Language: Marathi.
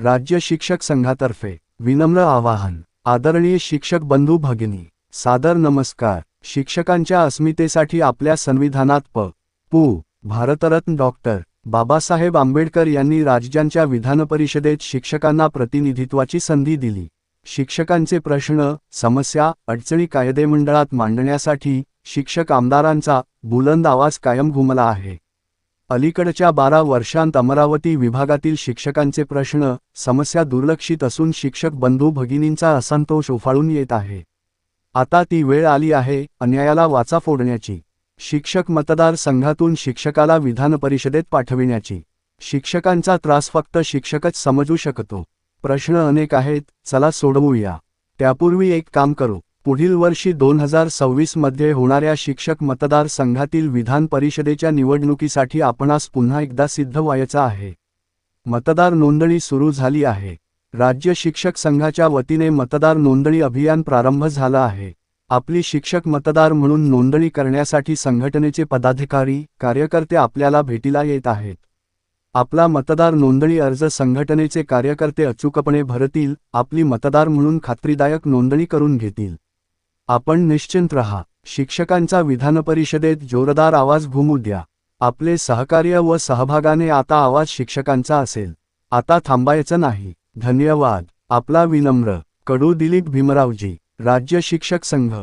राज्य शिक्षक संघातर्फे विनम्र आवाहन. आदरणीय शिक्षक बंधू भगिनी सादर नमस्कार. शिक्षकांच्या अस्मितेसाठी आपल्या संविधानात प. पू. भारतरत्न डॉक्टर बाबासाहेब आंबेडकर यांनी राज्यांच्या विधानपरिषदेत शिक्षकांना प्रतिनिधित्वाची संधी दिली. शिक्षकांचे प्रश्न समस्या अडचणी कायदेमंडळात मांडण्यासाठी शिक्षक आमदारांचा बुलंद आवाज कायम घुमला आहे. अलीकडच्या बारा वर्षांत अमरावती विभागातील शिक्षकांचे प्रश्न समस्या दुर्लक्षित असून शिक्षक बंधू भगिनींचा असंतोष उफाळून येत आहे. आता ती वेळ आली आहे अन्यायाला वाचा फोडण्याची. शिक्षक मतदार संघातून शिक्षकाला विधान परिषदेत पाठविण्याची. शिक्षकांचा त्रास फक्त शिक्षकच समजू शकतो. प्रश्न अनेक आहेत चला सोडवूया. त्यापूर्वी एक काम करू. पुढील वर्षी दोन हजार सव्वीसमध्ये होणाऱ्या शिक्षक मतदार संघातील विधान परिषदेच्या निवडणुकीसाठी आपणास पुन्हा एकदा सिद्ध व्हायचा आहे. मतदार नोंदणी सुरू झाली आहे. राज्य शिक्षक संघाच्या वतीने मतदार नोंदणी अभियान प्रारंभ झालं आहे. आपली शिक्षक मतदार म्हणून नोंदणी करण्यासाठी संघटनेचे पदाधिकारी कार्यकर्ते आपल्याला भेटीला येत आहेत. आपला मतदार नोंदणी अर्ज संघटनेचे कार्यकर्ते अचूकपणे भरतील आपली मतदार म्हणून खात्रीदायक नोंदणी करून घेतील. आपण निश्चिंत रहा. शिक्षकांचा विधानपरिषदेत जोरदार आवाज घुमू द्या. आपले सहकार्य व सहभागाने आता आवाज शिक्षकांचा असेल. आता थांबायचं नाही. धन्यवाद. आपला विनम्र. कडू दिलीप भीमरावजी राज्य शिक्षक संघ.